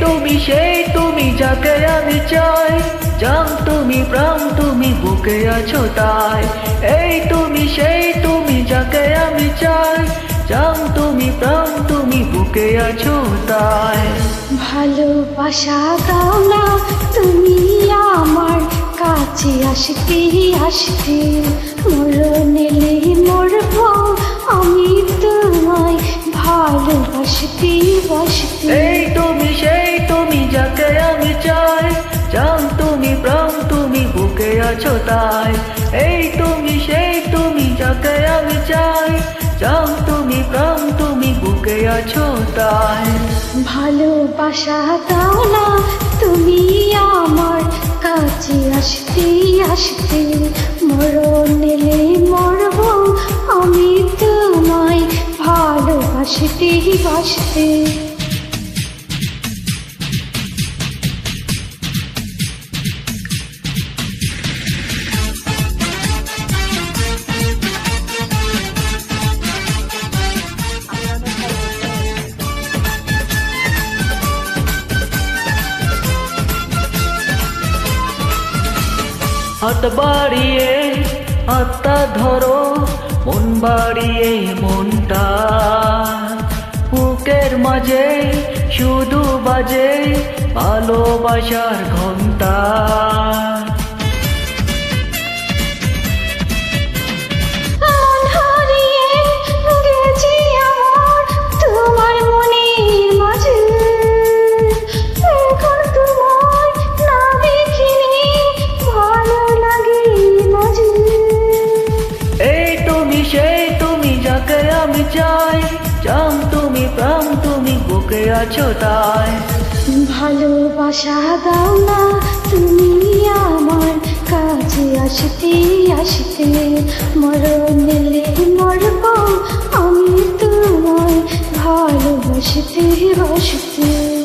তুমি, সেই তুমি যাকে আমি চাই। জান তুমি, প্রাণ তুমি, বুকে আছো তাই। এই তুমি, সেই তুমি যাকে আমি চাই। জান তুমি, প্রাণ তুমি, বুকে আছো তাই। ভালোবাসা দাও না তুমি আমার, কাছে আসতে আসতে। মরণেলে মরব আমি ভালোবাসতে বাসতে এই তুমি সেই তুমি যাকে আমি চাই। জান তুমি প্রাণ তুমি বুকে আছো তাই। এই তুমি সেই তুমি যাকে আমি চাই। জান তুমি প্রাণ তুমি বুকে আছো তাই। ভালোবাসা দাও না তুমি আমার। কাছে আসতে আসতে মরণেলে মরব আমি বাসতে হাত বাড়িয়ে হাতটা ধরো মন বাড়িয়ে মনটা। বুকের মাঝে শুধু বাজে ভালোবাসার ঘণ্টা। সেই তুমি যাকে আমি চাই প্রাণ আছো তাই ভালোবাসা দাও না তুমি আমার কাছে আসতে আসতে মরণেলে মরব আমি তোমার ভালোবাসতে বাসতে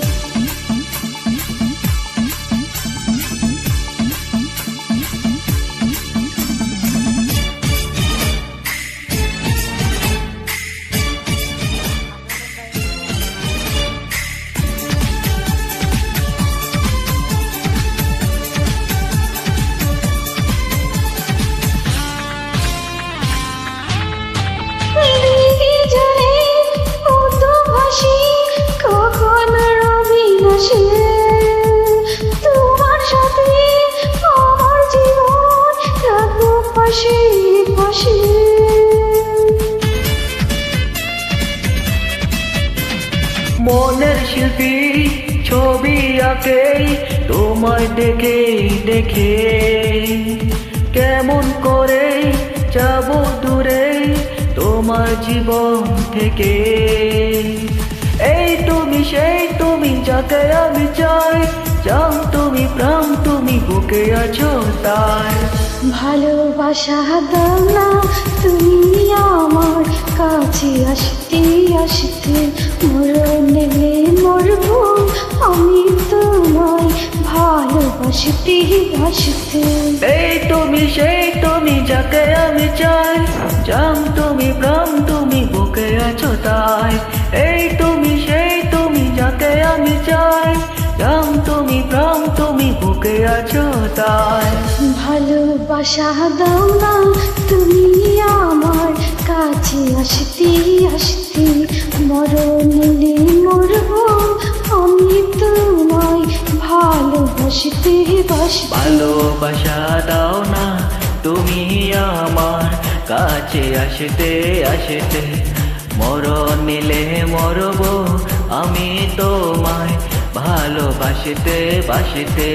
মনের শিল্পী ছবি আঁকে তোমায় দেখে দেখে কেমন করে যাব দূরে তোমার জীবন থেকে এই তুমি, সেই তুমি, যাকে আমি চাই জান তুমি প্রাণ তুমি বুকে আছো তাই ভালোবাসা দাও না তুমি আমার কাছে আসতে আসতে মরণেলে মরব। আমি তোমায় ভালোবাসতে বাসতে এই তুমি সেই তুমি যাকে আমি চাই। জান তুমি প্রাণ তুমি বুকে আছো তাই তুমি বুকে আছো তাই। ভালোবাসা দাও না তুমি আমার কাছে আসতে আসতে মরণেলে মরব। আমি তোমায় ভালোবাসতে বাসতে ভালোবাসা দাও না তুমি আমার কাছে আসতে আসতে মরণ নিলে মরব। আমি তোমায় ভালোবাসতে বাসতে।